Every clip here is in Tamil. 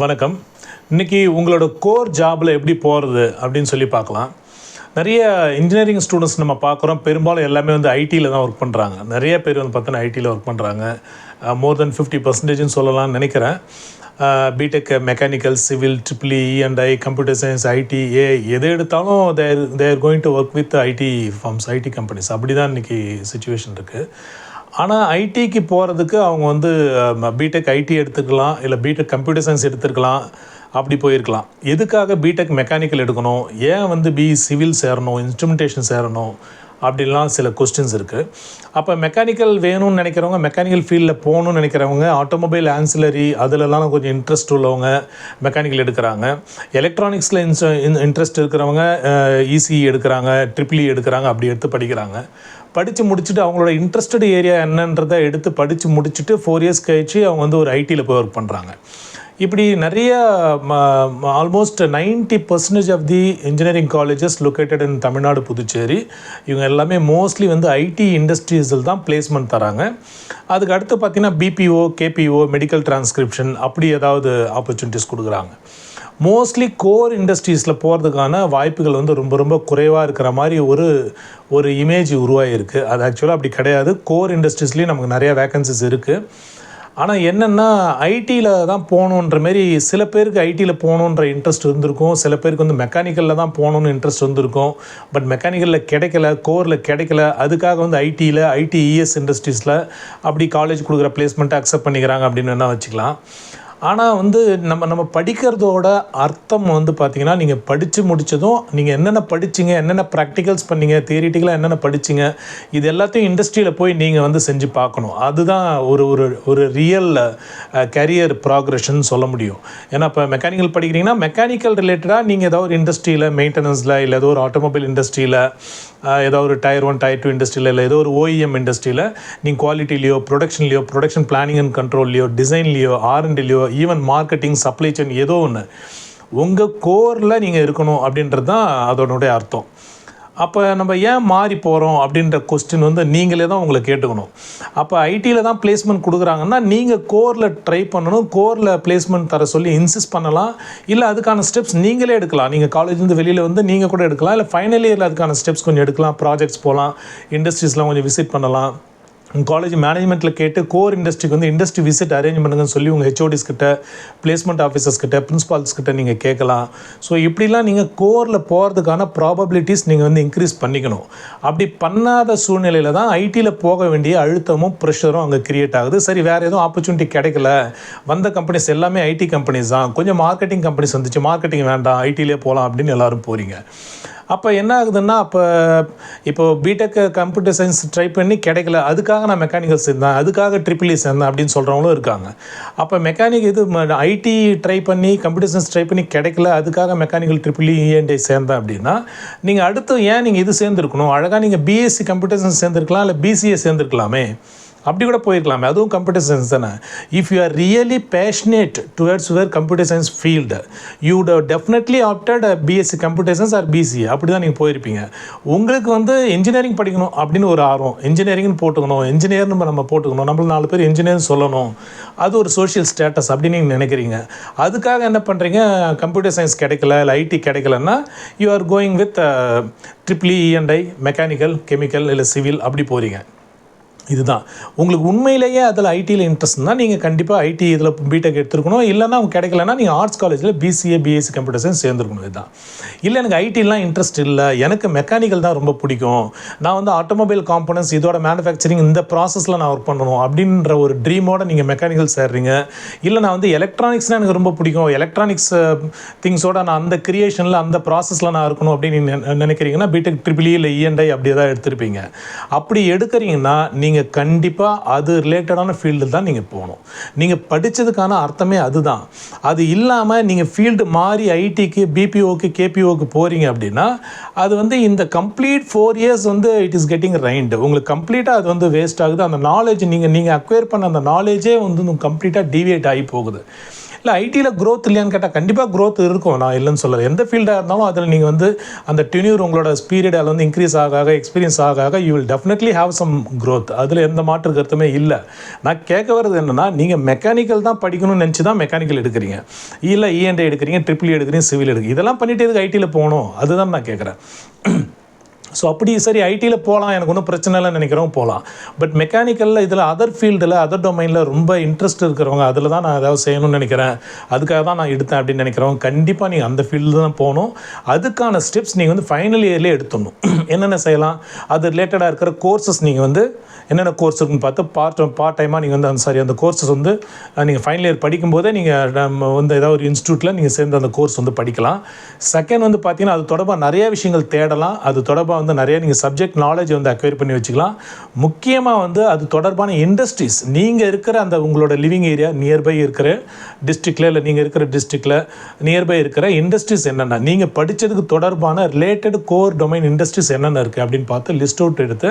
வணக்கம். இன்னைக்கு உங்களோட கோர் ஜாபில் எப்படி போகிறது அப்படின்னு சொல்லி பார்க்கலாம். நிறைய இன்ஜினியரிங் ஸ்டூடெண்ட்ஸ் நம்ம பார்க்குறோம். பெரும்பாலும் எல்லாமே வந்து ஐடியில் தான் ஒர்க் பண்ணுறாங்க நிறைய பேர் வந்து பார்த்தோன்னா ஐடியில் ஒர்க் பண்ணுறாங்க மோர் தென் ஃபிஃப்டி பர்சன்டேஜ்னு சொல்லலாம்னு நினைக்கிறேன். BTech mechanical civil triple E and I computer science IT ஏ எது எடுத்தாலும் they're they're going to work with IT firms IT companies அப்படி தான் இன்றைக்கி சுச்சுவேஷன் இருக்குது ஆனால் ஐடிக்கு போகிறதுக்கு அவங்க வந்து பிடெக் ஐடி எடுத்துக்கலாம் இல்லை பிடெக் கம்ப்யூட்டர் சயின்ஸ் எடுத்துருக்கலாம் அப்படி போயிருக்கலாம். எதுக்காக பிடெக் மெக்கானிக்கல் எடுக்கணும்? ஏன் வந்து பி சிவில் சேரணும் இன்ஸ்ட்ருமெண்டேஷன் சேரணும்? அப்படின்லாம் சில கொஸ்டின்ஸ் இருக்குது அப்போ மெக்கானிக்கல் வேணும்னு நினைக்கிறவங்க மெக்கானிக்கல் ஃபீல்டில் போகணும்னு நினைக்கிறவங்க ஆட்டோமொபைல் ஆன்சிலரி அதிலலாம் கொஞ்சம் இன்ட்ரெஸ்ட் உள்ளவங்க மெக்கானிக்கல் எடுக்கிறாங்க. எலக்ட்ரானிக்ஸில் இன்ஸ் இன்ட்ரெஸ்ட் இருக்கிறவங்க இசிஇ எடுக்கிறாங்க ட்ரிபிள் e எடுக்கிறாங்க அப்படி எடுத்து படிக்கிறாங்க. படித்து முடிச்சுட்டு அவங்களோட இன்ட்ரெஸ்டட் ஏரியா என்னன்றதை எடுத்து படித்து முடிச்சுட்டு ஃபோர் இயர்ஸ் கழிச்சு அவங்க வந்து ஒரு ஐடியில் போய் ஒர்க் பண்ணுறாங்க இப்படி நிறைய almost ninety percentage of the engineering colleges located in Tamil Nadu Puducherry இவங்க எல்லாமே மோஸ்ட்லி வந்து ஐடி இண்டஸ்ட்ரீஸில் தான் பிளேஸ்மெண்ட் தராங்க. அதுக்கு அடுத்து பார்த்திங்கன்னா பிபிஓ கேபிஓ மெடிக்கல் டிரான்ஸ்கிரிப்ஷன் அப்படி ஏதாவது ஆப்பர்ச்சுனிட்டிஸ் கொடுக்குறாங்க. மோஸ்ட்லி கோர் இண்டஸ்ட்ரீஸில் போகிறதுக்கான வாய்ப்புகள் வந்து ரொம்ப ரொம்ப குறைவாக இருக்கிற மாதிரி ஒரு ஒரு இமேஜ் உருவாகிருக்கு அது ஆக்சுவலாக அப்படி கிடையாது. கோர் இண்டஸ்ட்ரீஸ்லேயும் நமக்கு நிறைய வேக்கன்சிஸ் இருக்குது ஆனால் என்னென்னா ஐடியில் தான் போகணுன்ற மாரி சில பேருக்கு ஐடியில் போகணுன்ற இன்ட்ரெஸ்ட் இருந்திருக்கும். சில பேருக்கு வந்து மெக்கானிக்கலில் தான் போகணுன்னு இன்ட்ரெஸ்ட் இருந்திருக்கும் பட் மெக்கானிக்கலில் கிடைக்கல கோரில் கிடைக்கல. அதுக்காக வந்து ஐடியில் ஐடி இஎஸ் இண்டஸ்ட்ரீஸில் அப்படி காலேஜ் கொடுக்குற பிளேஸ்மெண்ட்டை அக்செப்ட் பண்ணிக்கிறாங்க அப்படின்னு வேணால் வச்சுக்கலாம். ஆனால் வந்து நம்ம நம்ம படிக்கிறதோட அர்த்தம் வந்து பார்த்திங்கன்னா நீங்கள் படித்து முடித்ததும் நீங்கள் என்னென்ன படிச்சிங்க என்னென்ன ப்ராக்டிகல்ஸ் பண்ணீங்க தியரிட்டிக்கலாக என்னென்ன படிச்சிங்க இது எல்லாத்தையும் இண்டஸ்ட்ரியில் போய் நீங்கள் வந்து செஞ்சு பார்க்கணும். அதுதான் ஒரு ஒரு ஒரு ரியல் கரியர் ப்ராக்ரெஷன் சொல்ல முடியும். ஏன்னா இப்போ மெக்கானிக்கல் படிக்கிறீங்கன்னா மெக்கானிக்கல் ரிலேட்டடாக நீங்கள் ஏதோ ஒரு இண்டஸ்ட்ரியில் மெயின்டெனன்ஸில் இல்லை ஏதோ ஒரு ஆட்டோமொபைல் இண்டஸ்ட்ரியில் ஏதோ ஒரு டயர் ஒன் டயர் டூ இண்டஸ்ட்ரியில் இல்லை ஏதோ ஒரு ஓஇஎம் இண்டஸ்ட்ரியில் நீங்கள் குவாலிட்டிலையோ ப்ரொடக்ஷன்லையோ ப்ரொடக்ஷன் பிளானிங் அண்ட் கண்ட்ரோல்லையோ டிசைன்லையோ ஆர்என்டிலையோ ஈவன் மார்க்கெட்டிங் சப்ளை செயின் ஏதோ ஒன்று உங்கள் கோரில் நீங்கள் இருக்கணும் அப்படின்றது தான் அதனுடைய அர்த்தம். அப்போ நம்ம ஏன் மாறி போகிறோம் அப்படின்ற கொஸ்டின் வந்து நீங்களே தான் உங்களை கேட்டுக்கணும். அப்போ ஐடியில் தான் பிளேஸ்மெண்ட் கொடுக்குறாங்கன்னா நீங்கள் கோரில் ட்ரை பண்ணணும் கோரில் பிளேஸ்மெண்ட் தர சொல்லி இன்சிஸ்ட் பண்ணலாம். இல்லை அதுக்கான ஸ்டெப்ஸ் நீங்களே எடுக்கலாம். நீங்கள் காலேஜ்லேருந்து வெளியில் வந்து நீங்கள் கூட எடுக்கலாம். இல்லை ஃபைனல் இயரில் அதுக்கான ஸ்டெப்ஸ் கொஞ்சம் எடுக்கலாம். ப்ராஜெக்ட்ஸ் போகலாம் இண்டஸ்ட்ரீஸ்லாம் கொஞ்சம் விசிட் பண்ணலாம். காலேஜ் மேனேஜ்மெண்ட்டில் கேட்டு கோர் இண்டஸ்ட்ரிக்கு வந்து இண்டஸ்ட்ரி விசிட் அரேஞ்ச் பண்ணுங்கன்னு சொல்லி உங்கள் ஹெச்ஓடிஸ் கிட்ட பிளேஸ்மெண்ட் ஆஃபீஸர்ஸ் கிட்ட பிரின்ஸ்பால்ஸ் கிட்ட நீங்கள் கேட்கலாம். ஸோ இப்படிலாம் நீங்கள் கோரில் போகிறதுக்கான ப்ராபபிலிட்டிஸ் நீங்கள் வந்து இன்க்ரீஸ் பண்ணிக்கணும். அப்படி பண்ணாத சூழ்நிலையில் தான் ஐடியில் போக வேண்டிய அழுத்தமும் ப்ரெஷரும் அங்கே கிரியேட் ஆகுது. சரி வேறு எதுவும் ஆப்பர்ச்சுனிட்டி கிடைக்கல. வந்த கம்பெனிஸ் எல்லாமே ஐடி கம்பெனிஸ் தான். கொஞ்சம் மார்க்கெட்டிங் கம்பெனிஸ் வந்துச்சு. மார்க்கெட்டிங் வேண்டாம். ஐடியிலே போகலாம் அப்படின்னு எல்லோரும் போகிறீங்க அப்போ என்ன ஆகுதுன்னா அப்போ இப்போ பிடெக் கம்ப்யூட்டர் சயின்ஸ் ட்ரை பண்ணி கிடைக்கல. அதுக்காக நான் மெக்கானிக்கல் சேர்ந்தேன் அதுக்காக ட்ரிபிள் இ சேர்ந்தேன் அப்படின்னு சொல்கிறவங்களும் இருக்காங்க. அப்போ மெக்கானிக் இது ஐடி ட்ரை பண்ணி கம்ப்யூட்டர் சயின்ஸ் ட்ரை பண்ணி கிடைக்கல. அதுக்காக மெக்கானிக்கல் ட்ரிபிள் இஎன்டி சேர்ந்தேன் அப்படின்னா நீங்கள் அடுத்து ஏன் நீங்கள் இது சேர்ந்துருக்கணும்? அழகாக நீங்கள் பிஎஸ்சி கம்ப்யூட்டர் சயின்ஸ் சேர்ந்துருக்கலாம் இல்லை பிசிஏ சேர்ந்துருக்கலாமே? அப்படி கூட போயிருக்கலாமே. அதுவும் கம்ப்யூட்டர் சயின்ஸ் தானே. If you are really passionate towards your computer science field you definitely opted BSc computer science or BC அப்படி தான் நீங்கள் போயிருப்பீங்க. உங்களுக்கு வந்து இன்ஜினியரிங் படிக்கணும் அப்படின்னு ஒரு ஆர்வம். இன்ஜினியரிங்னு போட்டுக்கணும். இன்ஜினியர்னு நம்ம போட்டுக்கணும். நம்மள நாலு பேர் இன்ஜினியர்னு சொல்லணும். அது ஒரு சோஷியல் ஸ்டேட்டஸ் அப்படின்னு நீங்கள் நினைக்கிறீங்க. அதுக்காக என்ன பண்ணுறீங்க கம்ப்யூட்டர் சயின்ஸ் கிடைக்கல இல்லை ஐடி கிடைக்கலன்னா you are going with triple E and I mechanical chemical இல்லை சிவில் அப்படி போகிறீங்க இதுதான். உங்களுக்கு உண்மையிலேயே அதில் ஐடியில் இன்ட்ரெஸ்ட் தான் நீங்கள் கண்டிப்பாக ஐடி இதில் பிடெக் எடுத்துருக்கணும். இல்லைனா அவங்க கிடைக்கலன்னா நீங்கள் ஆர்ட்ஸ் காலேஜில் பிசிஏ பிஎஸ்சி கம்ப்யூட்டர் சயின்ஸ் சேர்ந்துருக்கணும் இதுதான். இல்லை எனக்கு ஐடிலாம் இன்ட்ரெஸ்ட் இல்லை. எனக்கு மெக்கானிக்கல் தான் ரொம்ப பிடிக்கும். நான் வந்து ஆட்டோமொபைல் காம்பனன்ஸ் இதோட மேனுஃபேக்சரிங் இந்த ப்ராசஸில் நான் ஒர்க் பண்ணணும் அப்படின்ற ஒரு ட்ரீமோட நீங்கள் மெக்கானிக்கல் சேர்றீங்க. இல்லை நான் வந்து எலக்ட்ரானிக்ஸ்னால் எனக்கு ரொம்ப பிடிக்கும். எலக்ட்ரானிக்ஸ் திங்ஸோட நான் அந்த கிரியேஷனில் அந்த ப்ராசஸில் நான் இருக்கணும் அப்படின்னு நீங்க நினைக்கிறீங்கன்னா பிடெக் ட்ரிபிள் இல்லை இஎன்ஐ அப்படி தான் எடுத்திருப்பீங்க. அப்படி எடுக்கிறீங்கன்னா நீங்கள் நீங்கள் கண்டிப்பாக அது ரிலேட்டடான ஃபீல்டு தான் நீங்கள் போகணும். நீங்கள் படித்ததுக்கான அர்த்தமே அதுதான். அது இல்லாமல் நீங்கள் ஃபீல்டு மாறி ஐடிக்கு பிபிஓக்கு கேபிஓக்கு போகிறீங்க அப்படின்னா அது வந்து இந்த கம்ப்ளீட் ஃபோர் இயர்ஸ் வந்து இட் இஸ் கெட்டிங் ரைண்டு உங்களுக்கு கம்ப்ளீட்டாக அது வந்து வேஸ்ட் ஆகுது. அந்த நாலேஜ் நீங்கள் நீங்கள் அக்வயர் பண்ண அந்த நாலேஜே வந்து கம்ப்ளீட்டாக டிவியேட் ஆகி போகுது. இல்லை ஐடியில் க்ரோத் இல்லையான்னு கேட்டால் கண்டிப்பாக க்ரோத் இருக்கும். நான் இல்லைன்னு சொல்லலை. எந்த ஃபீல்டாக இருந்தாலும் அதில் நீங்கள் வந்து அந்த டென்யூர் உங்களோட ஸ்பீரியட் அதில் வந்து இன்க்ரீஸ் ஆக ஆக எக்ஸ்பீரியன்ஸ் ஆக ஆக you will definitely have some growth அதில் எந்த மாற்று கருத்துமே இல்லை. நான் கேட்க வர்றது என்னென்னா நீங்கள் மெக்கானிக்கல் தான் படிக்கணும்னு நினச்சி தான் மெக்கானிக்கல் எடுக்கிறீங்க. E இல்லை இஎன்டி e எடுக்கிறீங்க ட்ரிபிள் e எடுக்கிறீங்க சிவில் எடுக்கிறீங்க. இதெல்லாம் பண்ணிட்டு எதுக்கு ஐடியில் போகணும்? அதுதான் நான் கேட்குறேன். ஸோ அப்படி சரி ஐடியில் போகலாம் எனக்கு ஒன்றும் பிரச்சனை இல்லைன்னு நினைக்கிறோம் போகலாம் பட் மெக்கானிக்கலில் இதில் அதர் ஃபீல்டில் அதர் டொமைனில் ரொம்ப இன்ட்ரெஸ்ட் இருக்கிறவங்க அதில் தான் நான் ஏதாவது செய்யணும்னு நினைக்கிறேன். அதுக்காக தான் நான் எடுத்தேன் அப்படின்னு நினைக்கிறவங்க கண்டிப்பாக நீங்கள் அந்த ஃபீல்டு தான் போகணும். அதுக்கான ஸ்டெப்ஸ் நீங்கள் வந்து ஃபைனல் இயர்லேயே எடுத்துடணும். என்னென்ன செய்யலாம்? அது ரிலேட்டடாக இருக்கிற கோர்சஸ் நீங்கள் வந்து என்னென்ன கோர்ஸ் இருக்குன்னு பார்த்து பார்ட் பார்ட் டைமாக நீங்கள் வந்து அந்த சாரி அந்த கோர்சஸ் வந்து நீங்கள் ஃபைனல் இயர் படிக்கும்போதே நீங்கள் நம்ம வந்து ஏதாவது ஒரு இன்ஸ்டியூட்டில் நீங்கள் சேர்ந்து அந்த கோர்ஸ் வந்து படிக்கலாம். செகண்ட் வந்து பார்த்தீங்கன்னா அது தொடர்பாக நிறைய விஷயங்கள் தேடலாம். அது தொடர்பாக வந்து நிறைய நீங்கள் சப்ஜெக்ட் நாலேஜ் வந்து அக்வைர் பண்ணி வச்சுக்கலாம். முக்கியமாக வந்து அது தொடர்பான இண்டஸ்ட்ரீஸ் நீங்கள் இருக்கிற அந்த உங்களோட லிவிங் ஏரியா நியர்பை இருக்கிற டிஸ்ட்ரிக்டில் இல்லை நீங்கள் இருக்கிற டிஸ்ட்ரிக்டில் நியர்பை இருக்கிற இண்டஸ்ட்ரீஸ் என்னென்ன? நீங்கள் படித்ததுக்கு தொடர்பான ரிலேட்டட் கோர் டொமைன் இண்டஸ்ட்ரீஸ் என்னென்ன இருக்குது அப்படின்னு பார்த்து லிஸ்ட் அவுட் எடுத்து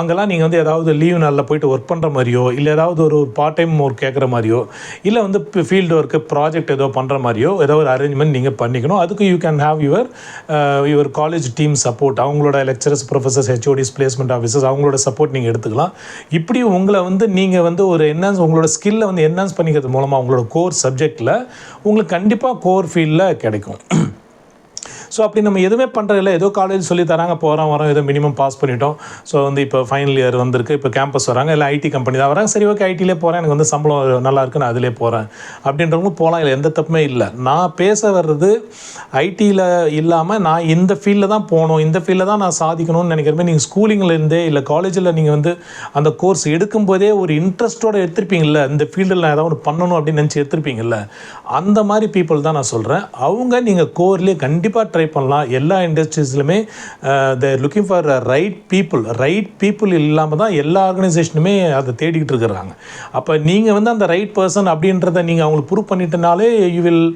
அங்கெல்லாம் நீங்கள் வந்து ஏதாவது லீவ் நாளில் போயிட்டு ஒர்க் பண்ணுற மாதிரியோ இல்லை ஏதாவது ஒரு பார்ட் டைம் ஒர்க் கேட்குற மாதிரியோ இல்லை வந்து ஃபீல்டு ஒர்க்கு ப்ராஜெக்ட் ஏதோ பண்ணுற மாதிரியோ ஏதோ ஒரு அரேஞ்ச்மெண்ட் நீங்கள் பண்ணிக்கணும். அதுக்கு you can have your your college team support அவங்களோட lecturers professors HODs placement officers அவங்களோட சப்போர்ட் நீங்கள் எடுத்துக்கலாம். இப்படி உங்களை வந்து நீங்கள் வந்து ஒரு என்ஹான்ஸ் உங்களோட ஸ்கில்லை வந்து என்ஹான்ஸ் பண்ணிக்கிறது மூலமாக உங்களோட கோர் சப்ஜெக்டில் உங்களுக்கு கண்டிப்பாக கோர் ஃபீல்டில் கிடைக்கும். ஸோ அப்படி நம்ம எதுவுமே பண்ணுறதில்ல ஏதோ காலேஜ் சொல்லி தராங்க போகிறோம் வரோம் ஏதோ மினிமம் பாஸ் பண்ணிட்டோம். ஸோ வந்து இப்போ ஃபைனல் இயர் வந்திருக்கு. இப்போ கேம்பஸ் வராங்க. இல்லை ஐடி கம்பெனி தான் வராங்க. சரி ஓகே ஐடியிலே போகிறேன் எனக்கு வந்து சம்பளம் நல்லா இருக்கு நான் அதிலே போகிறேன் அப்படின்றவங்களும் போகலாம். இல்லை எந்த தப்புமே இல்லை. நான் பேச வர்றது ஐடியில் இல்லாமல் நான் இந்த ஃபீல்டில் தான் போகணும். இந்த ஃபீல்டில் தான் நான் சாதிக்கணும்னு நினைக்கிறமே நீங்கள் ஸ்கூலிங்லேருந்தே இல்லை காலேஜில் நீங்கள் வந்து அந்த கோர்ஸ் எடுக்கும்போதே ஒரு இன்ட்ரெஸ்ட்டோட எடுத்திருப்பீங்கல்ல இந்த ஃபீல்டில் நான் ஏதாவது ஒன்று பண்ணணும் அப்படின்னு நினச்சி எடுத்திருப்பீங்கல்ல அந்த மாதிரி பீப்புள் தான் நான் சொல்கிறேன் அவங்க நீங்கள் கோர்லேயே கண்டிப்பாக ட்ரை பண்ணலாம். எல்லா இண்டஸ்ட்ரீஸ்லையுமே they're looking for right people right people இல்லாமல் தான் எல்லா ஆர்கனைசேஷனுமே அதை தேடிக்கிட்டு இருக்கிறாங்க. அப்போ நீங்கள் வந்து அந்த ரைட் பர்சன் அப்படின்றத நீங்கள் அவங்களுக்கு prove பண்ணிட்டனாலே you will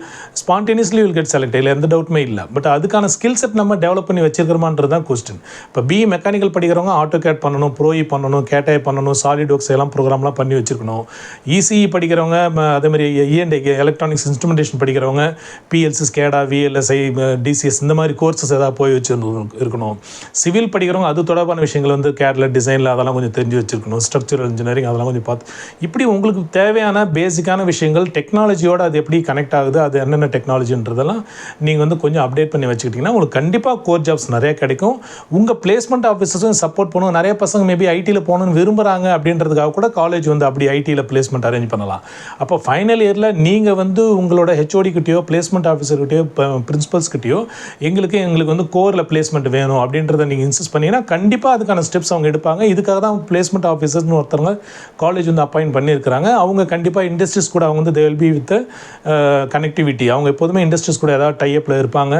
spontaneously will get select இல்லை எந்த டவுட்டுமே இல்லை. பட் அதுக்கான ஸ்கில் செட் நம்ம டெவலப் பண்ணி வச்சிருக்கிறோமான்றது தான் கொஸ்டின் இப்போ பி மெக்கானிக்கல் படிக்கிறவங்க ஆட்டோ கேட் பண்ணணும் ப்ரோஇ பண்ணணும் கேட்டை பண்ணணும் சாலிட் ஒர்க்ஸ் எல்லாம் ப்ரோக்ராம்லாம் பண்ணி வச்சிருக்கணும். இசிஇ படிக்கிறவங்க அதேமாதிரி அதே மாதிரி E and T electronics instrumentation படிக்கிறவங்க பிஎல்சி ஸ்கேடா விஎல்எஸ்ஐ டிசிஎஸ் இந்த மாதிரி கோர்சஸ் ஏதாவது போய் வச்சு இருக்கணும். சிவில் படிக்கிறவங்க அது தொடர்பான விஷயங்கள் வந்து கேட்ல டிசைனில் அதெல்லாம் கொஞ்சம் தெரிஞ்சு வச்சுருக்கணும். ஸ்ட்ரக்சரல் இன்ஜினியரிங் அதெல்லாம் கொஞ்சம் பார்த்து இப்படி உங்களுக்கு தேவையான பேசிக்கான விஷயங்கள் டெக்னாலஜியோட அது எப்படி கனெக்ட் ஆகுது அது என்னென்ன டெக்னாலஜின்றதெல்லாம் நீங்கள் வந்து கொஞ்சம் அப்டேட் பண்ணி வச்சுக்கிட்டிங்கன்னா உங்களுக்கு கண்டிப்பாக கோர் ஜாப்ஸ் நிறைய கிடைக்கும். உங்கள் பிளேஸ்மெண்ட் ஆஃபீஸர்ஸும் சப்போர்ட் பண்ணுவோம் நிறைய பசங்க மேபி ஐடியில் போகணும்னு விரும்புகிறாங்க அப்படின்றதுக்காக கூட காலேஜ் வந்து அப்படி ஐடியில் பிளேஸ்மெண்ட் அரேஞ்ச் பண்ணலாம். அப்போ ஃபைனல் இயரில் நீங்கள் வந்து உங்களோட ஹெச்ஓடி பிளேஸ்மெண்ட் ஆஃபீஸர்கிட்டயோ பிரின்ஸிபல்ஸ்கிட்டயோ எங்களுக்கு எங்களுக்கு வந்து கோரில் பிளேஸ்மெண்ட் வேணும் அப்படின்றத நீங்கள் இன்சிஸ்ட் பண்ணீங்கன்னா கண்டிப்பாக அதுக்கான ஸ்டெப்ஸ் அவங்க எடுப்பாங்க. இதுக்காக தான் பிளேஸ்மெண்ட் ஆஃபீஸர்ஸ்னு ஒருத்தவங்க காலேஜ் வந்து அப்பாயிண்ட் பண்ணியிருக்கிறாங்க. அவங்க கண்டிப்பாக இண்டஸ்ட்ரீஸ் கூட அவங்க வந்து they will be with connectivity அவங்க எப்போதுமே இண்டஸ்ட்ரீஸ் கூட ஏதாவது டைப்பில் இருப்பாங்க.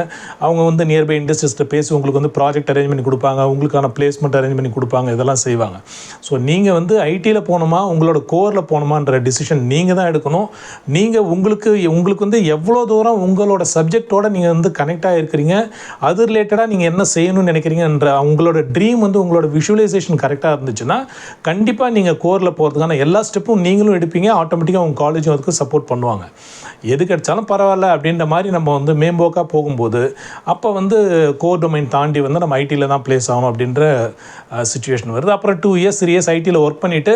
அவங்க வந்து நியர்பை இண்டஸ்ட்ரீஸ்கிட்ட பேசி உங்களுக்கு வந்து ப்ராஜெக்ட் அரேஞ்ச் பண்ணி கொடுப்பாங்க. உங்களுக்கான பிளேஸ்மெண்ட் அரேஞ்ச் பண்ணி கொடுப்பாங்க. இதெல்லாம் செய்வாங்க. ஸோ நீங்கள் வந்து ஐடியில் போகணுமா உங்களோட கோரில் போகணுமான்ற டிசிஷன் நீங்கள் தான் எடுக்கணும். நீங்கள் உங்களுக்கு உங்களுக்கு வந்து எவ்வளோ தூரம் உங்களோட சப்ஜெக்டோட நீங்கள் வந்து கனெக்ட் ஆகிருக்கு ஆகிருக்கிறீங்க அது ரிலேட்டடாக நீங்கள் என்ன செய்யணும்னு நினைக்கிறீங்கன்ற உங்களோட ட்ரீம் வந்து உங்களோட விஷுவலைசேஷன் கரெக்டாக இருந்துச்சுன்னா கண்டிப்பாக நீங்கள் கோரில் போகிறதுக்கான எல்லா ஸ்டெப்பும் நீங்களும் எடுப்பீங்க. ஆட்டோமேட்டிக்காக உங்கள் காலேஜும் அதுக்கு சப்போர்ட் பண்ணுவாங்க. எது கிடைச்சாலும் பரவாயில்ல அப்படின்ற மாதிரி நம்ம வந்து மேம்போக்காக போகும்போது அப்போ வந்து கோர் டொமைன் தாண்டி வந்து நம்ம ஐடியில் தான் ப்ளேஸ் ஆகணும் அப்படின்ற சுச்சுவேஷன் வருது. அப்புறம் டூ இயர்ஸ் த்ரீ இயர்ஸ் ஐடியில் ஒர்க் பண்ணிவிட்டு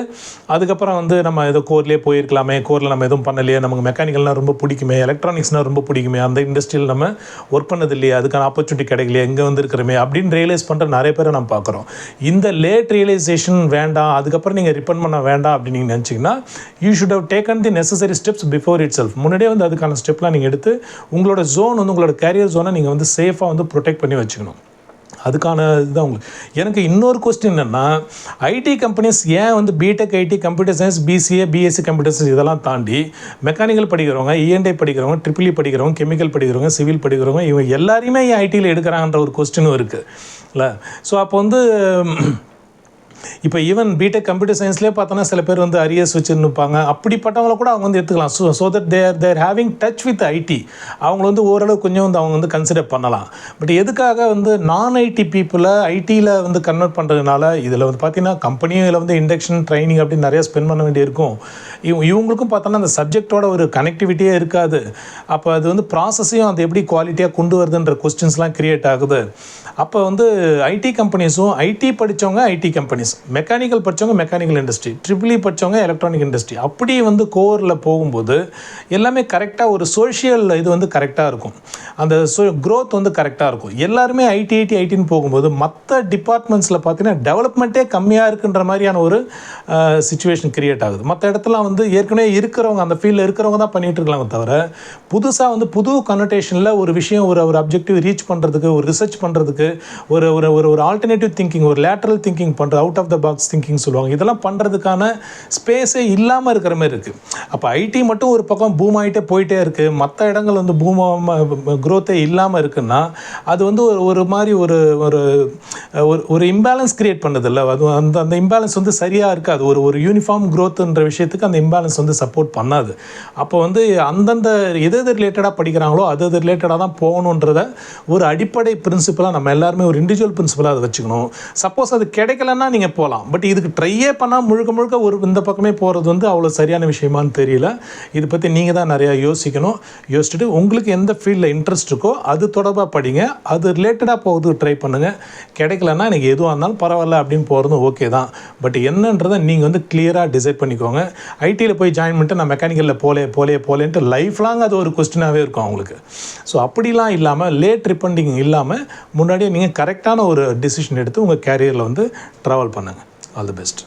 அதுக்கப்புறம் வந்து நம்ம ஏதோ கோர்லேயே போயிருக்கலாமே கோரில் நம்ம எதுவும் பண்ணலையே நமக்கு மெக்கானிக்கல்னால் ரொம்ப பிடிக்குமே எலக்ட்ரானிக்ஸ்னால் ரொம்ப பிடிக்குமே அந்த இண்டஸ்ட்ரியில் நம்ம ஒர்க் பண்ணது இல்லையே அதுக்கான ஆப்பர்ச்சுனிட்டி கிடைக்கலையே எங்கே வந்திருக்கிறோமே அப்படின்னு ரியலைஸ் பண்ணுற நிறைய பேரை நம்ம பார்க்குறோம். இந்த லேட் ரியலைசேஷன் வேண்டாம் அதுக்கப்புறம் நீங்கள் ரிப்பன் பண்ண வேண்டாம் அப்படின்னு நீங்கள் நினச்சிங்கன்னா you should have taken the necessary steps before it self முன்னாடியே வந்து அதுக்கான ஸ்டெப்லாம் நீங்கள் எடுத்து உங்களோட ஜோன் வந்து உங்களோட கேரியர் ஜோனை நீங்கள் வந்து சேஃபாக வந்து ப்ரொடெக்ட் பண்ணி வச்சுக்கணும். அதுக்கான இதுதான் உங்களுக்கு. எனக்கு இன்னொரு கொஸ்டின் என்னென்னா ஐடி கம்பெனிஸ் ஏன் வந்து BTech IT computer science BCA BSc computer science இதெல்லாம் தாண்டி மெக்கானிக்கல் படிக்கிறவங்க இஎன்டை படிக்கிறவங்க ட்ரிபிள் e படிக்கிறவங்க கெமிக்கல் படிக்கிறவங்க சிவில் படிக்கிறவங்க இவங்க எல்லாரையுமே ஏன் ஐடியில் எடுக்கிறாங்கன்ற ஒரு கொஸ்டினும் இருக்குது இல்லை? ஸோ அப்போ வந்து இப்போ ஈவன் பிடெக் கம்ப்யூட்டர் சயின்ஸ்லேயே பார்த்தோன்னா சில பேர் வந்து அரியர்ஸ் வச்சுருப்பாங்க அப்படிப்பட்டவங்கள கூட அவங்க வந்து எடுத்துக்கலாம். So so that they're they're having touch with IT அவங்கள வந்து ஓரளவு கொஞ்சம் வந்து அவங்க வந்து கன்சிடர் பண்ணலாம். பட் எதுக்காக வந்து நான் ஐடி பீப்புளை ஐடியில் வந்து கன்வெர்ட் பண்ணுறதுனால இதில் வந்து பார்த்தீங்கன்னா கம்பெனியும் இதில் வந்து இண்டக்ஷன் ட்ரைனிங் அப்படின்னு நிறைய ஸ்பெண்ட் பண்ண வேண்டியிருக்கும். இவங்க இவங்களுக்கும் பார்த்தோன்னா அந்த சப்ஜெக்டோட ஒரு கனெக்டிவிட்டியே இருக்காது. அப்போ அது வந்து ப்ராசஸையும் அது எப்படி குவாலிட்டியாக கொண்டு வருதுன்ற கொஸ்டின்ஸ்லாம் கிரியேட் ஆகுது. அப்போ வந்து ஐடி கம்பெனிஸும் ஐடி படித்தவங்க ஐடி கம்பெனிஸ் மெக்கானிக்கல் படித்தவங்க மெக்கானிக்கல் இண்டஸ்ட்ரி ட்ரிபிளி படித்தவங்க எலக்ட்ரானிக் இண்டஸ்ட்ரி அப்படி வந்து கோரில் போகும்போது எல்லாமே கரெக்டாக ஒரு சோஷியல் இது வந்து கரெக்டாக இருக்கும். அந்த சோ க்ரோத் வந்து கரெக்டாக இருக்கும். எல்லாருமே ஐடி ஐடி ஐடின்னு போகும்போது மற்ற டிபார்ட்மெண்ட்ஸில் பார்த்தீங்கன்னா டெவலப்மெண்ட்டே கம்மியாக இருக்குன்ற மாதிரியான ஒரு சுச்சுவேஷன் கிரியேட் ஆகுது. மற்ற இடத்துல வந்து ஏற்கனவே இருக்கிறவங்க அந்த ஃபீல்டில் இருக்கிறவங்க தான் பண்ணிகிட்டு இருக்காங்க தவிர புதுசாக வந்து புது கனோட்டேஷனில் ஒரு விஷயம் ஒரு ஒரு அப்ஜெக்டிவ் ரீச் பண்ணுறதுக்கு ஒரு ரிசர்ச் பண்ணுறதுக்கு ஒரு ஒரு ஒரு ஒரு ஆல்டர்னேட்டிவ் திங்கிங் ஒரு லேட்ரல் திங்கிங் பண்ணுறது out of the box thinking சொல்லுவாங்க. இதெல்லாம் பண்ணுறதுக்கான ஸ்பேஸே இல்லாமல் இருக்கிற மாதிரி இருக்குது அப்போ ஐடி மட்டும் ஒரு பக்கம் பூம் ஆகிட்டே போயிட்டே இருக்குது மற்ற இடங்கள் வந்து பூம் க்ரோத்தே இல்லாமல் இருக்குன்னா அது வந்து ஒரு ஒரு மாதிரி ஒரு ஒரு ஒரு ஒரு இம்பேலன்ஸ் கிரியேட் பண்ணுதில்ல. அது அந்த அந்த இம்பேலன்ஸ் வந்து சரியாக இருக்காது. ஒரு ஒரு யூனிஃபார்ம் க்ரோத்துன்ற விஷயத்துக்கு அந்த இம்பேலன்ஸ் வந்து சப்போர்ட் பண்ணாது. அப்போ வந்து அந்தந்த எது எது ரிலேட்டடாக படிக்கிறாங்களோ அது அது ரிலேட்டடாக தான் போகணுன்றத ஒரு அடிப்படை பிரின்சிபலாக நம்ம எல்லாருமே ஒரு இண்டிவிஜுவல் பிரின்சிபலாக அதை வச்சுக்கணும். சப்போஸ் அது கிடைக்கலன்னா நீங்கள் போகலாம் பட் இதுக்கு ட்ரையே பண்ணால் முழுக்க முழுக்க ஒரு இந்த பக்கமே போகிறது வந்து அவ்வளோ சரியான விஷயமான்னு தெரியல. இதை பற்றி நீங்கள் தான் நிறையா யோசிக்கணும். யோசிச்சுட்டு உங்களுக்கு எந்த ஃபீல்டில் இன்ட்ரெஸ்ட் இருக்கோ அது தொடர்பாக படிங்க. அது ரிலேட்டடாக போகிறதுக்கு ட்ரை பண்ணுங்கள் கிடைக்கலன்னா எனக்கு எதுவாக இருந்தாலும் பரவாயில்ல அப்படின்னு போகிறதும் ஓகே தான். பட் என்னன்றதை நீங்கள் வந்து கிளியராக டிசைட் பண்ணிக்கோங்க. ஐடியில் போய் ஜாயின் பண்ணிட்டு நான் மெக்கானிக்கலில் போலே போலே போலேன்ட்டு லைஃப் லாங் அது ஒரு கொஸ்டினாகவே இருக்கும் அவங்களுக்கு. ஸோ அப்படிலாம் இல்லாமல் லேட் ரிப்பண்டிங் இல்லாமல் முன்னாடியே நீங்கள் கரெக்டான ஒரு டிசிஷன் எடுத்து உங்கள் கேரியரில் வந்து ட்ராவல் பண்ணுங்கள் ஆல் தி பெஸ்ட்